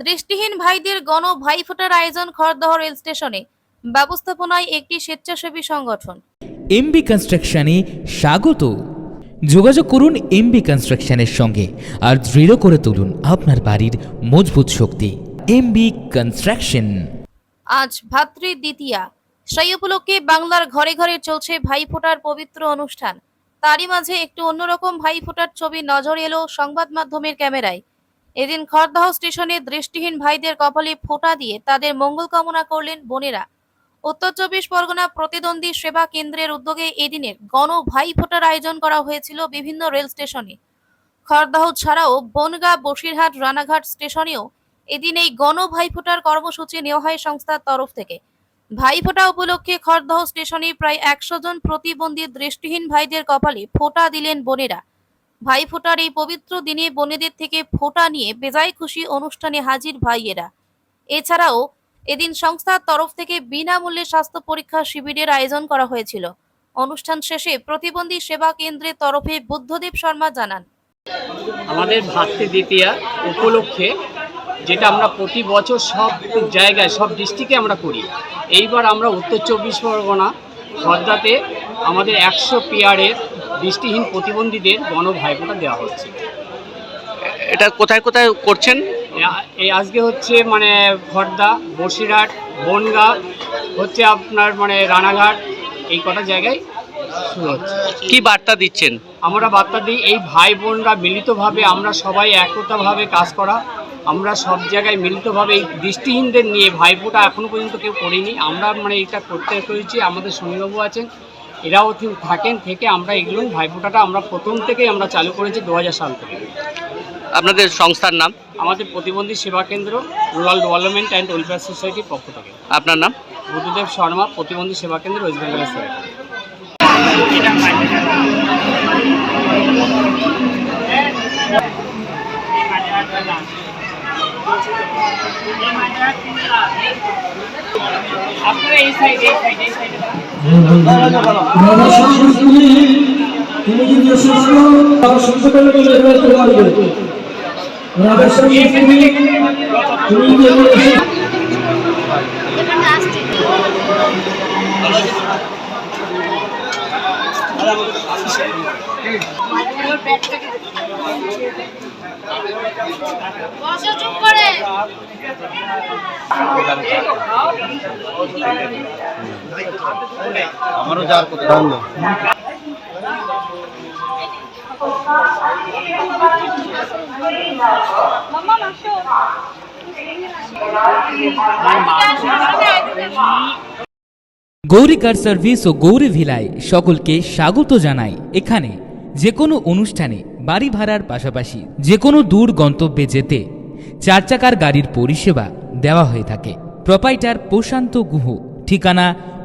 দৃষ্টিহীন ভাইদের গণ ভাইফোঁটার আয়োজন খড়দহ রেল স্টেশনে। ব্যবস্থাপনায় একটি স্বেচ্ছাসেবী সংগঠন। এমবি কনস্ট্রাকশনে স্বাগত। যোগাযোগ করুন এমবি কনস্ট্রাকশনের সঙ্গে আর দৃঢ় করে তুলুন আপনার বাড়ির মজবুত শক্তি। এমবি কনস্ট্রাকশন আজ ভাতৃ দ্বিতীয়া। সেই উপলক্ষে বাংলার ঘরে ঘরে চলছে ভাইফোঁটার পবিত্র অনুষ্ঠান। তারই মাঝে একটু অন্যরকম ভাইফোঁটার ছবি নজর এলো সংবাদ মাধ্যমের ক্যামেরায়। এদিন খড়দহ স্টেশনে দৃষ্টিহীন ভাইদের কপালে ফোঁটা দিয়ে তাদের মঙ্গল কামনা করলেন বোনেরা। উত্তর চব্বিশ পরগনা প্রতিদ্বন্দ্বী সেবা কেন্দ্রের উদ্যোগে এদিনের গণ ভাইফোঁটার আয়োজন করা হয়েছিল বিভিন্ন রেল স্টেশনে। খড়দহ ছাড়াও বনগাঁ, বসিরহাট, রানাঘাট স্টেশনেও এদিন এই গণ ভাইফোঁটার কর্মসূচি নেওয়া হয় সংস্থার তরফ থেকে। ভাইফোঁটা উপলক্ষে খড়দহ স্টেশনে প্রায় একশো জন প্রতিবন্ধী দৃষ্টিহীন ভাইদের কপালে ফোঁটা দিলেন বোনেরা। ভাইফোঁটার এই পবিত্র দিনে বোনেদের থেকে ফোঁটা নিয়ে বেজায় খুশি অনুষ্ঠানে হাজির ভাইয়েরা। এছাড়াও এদিন সংস্থার তরফ থেকে বিনামূল্যে স্বাস্থ্য পরীক্ষা শিবিরের আয়োজন করা হয়েছিল। অনুষ্ঠান শেষে প্রতিবন্ধী সেবা কেন্দ্রের তরফে বুদ্ধদেব শর্মা জানান। আমাদের ভাতৃ দ্বিতীয়া উপলক্ষে যেটা আমরা প্রতি বছর সব জায়গায়, সব ডিস্ট্রিক্টে আমরা করি। এইবার আমরা উত্তর চব্বিশ পরগনা খর্দাতে আমাদের একশো পেয়ারের দৃষ্টিহীন প্রতিবন্ধীদের গণ ভাইফোঁটা দেওয়া হচ্ছে। এটা কোথায় কোথায় করছেন? এই আজকে হচ্ছে মানে খর্দা বসিরহাট বনগা হচ্ছে আপনার মানে রানাঘাট এই কটা জায়গায় শুরু হচ্ছে। কি বার্তা দিচ্ছেন? আমরা বার্তা দিই এই ভাই বোনরা মিলিতভাবে আমরা সবাই একতাভাবে কাজ করা আমরা সব জায়গায় মিলিতভাবে এই দৃষ্টিহীনদের নিয়ে ভাইফোঁটা এখনও পর্যন্ত কেউ করিনি। আমরা মানে এটা করতে পেরেছি আমাদের শনিবাবু আছেন এরাও থাকেন থেকে আমরা এগুলো ভাইফোঁটাটা আমরা প্রথম থেকেই আমরা চালু করেছি দু হাজার সাল থেকে। আপনাদের সংস্থার নাম? আমাদের প্রতিবন্ধী সেবা কেন্দ্র রুরাল ডেভেলপমেন্ট অ্যান্ড ওয়েলফেয়ার সোসাইটির পক্ষ থেকে। আপনার নাম? বুদ্ধদেব শর্মা প্রতিবন্ধী সেবা কেন্দ্র ওয়েস্ট সেক্রেটারি আপনারা এই সাইড এই সাইড এই সাইডে তুমি যদি অসুস্থ তাহলে সুস্থ করলে তুমি এবার করতে পারবে রাধা সংস্কৃতি তুমি যদি এবার অসুস্থ গৌরী কার সার্ভিস ও গৌরী ভিলায় সকলকে স্বাগত জানাই। এখানে যে কোনো অনুষ্ঠানে বাড়ি ভাড়ার পাশাপাশি যে কোনো দূর গন্তব্যে যেতে চার চাকার গাড়ির পরিষেবা দেওয়া হয়ে থাকে। প্রপাইটার প্রশান্ত গুহ, ঠিকানা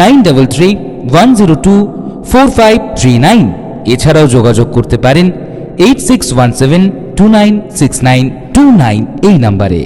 nine three one zero two four five nine. এছাড়াও যোগাযোগ করতে পারেন eight six one seven two nine six nine two nine এই নাম্বারে।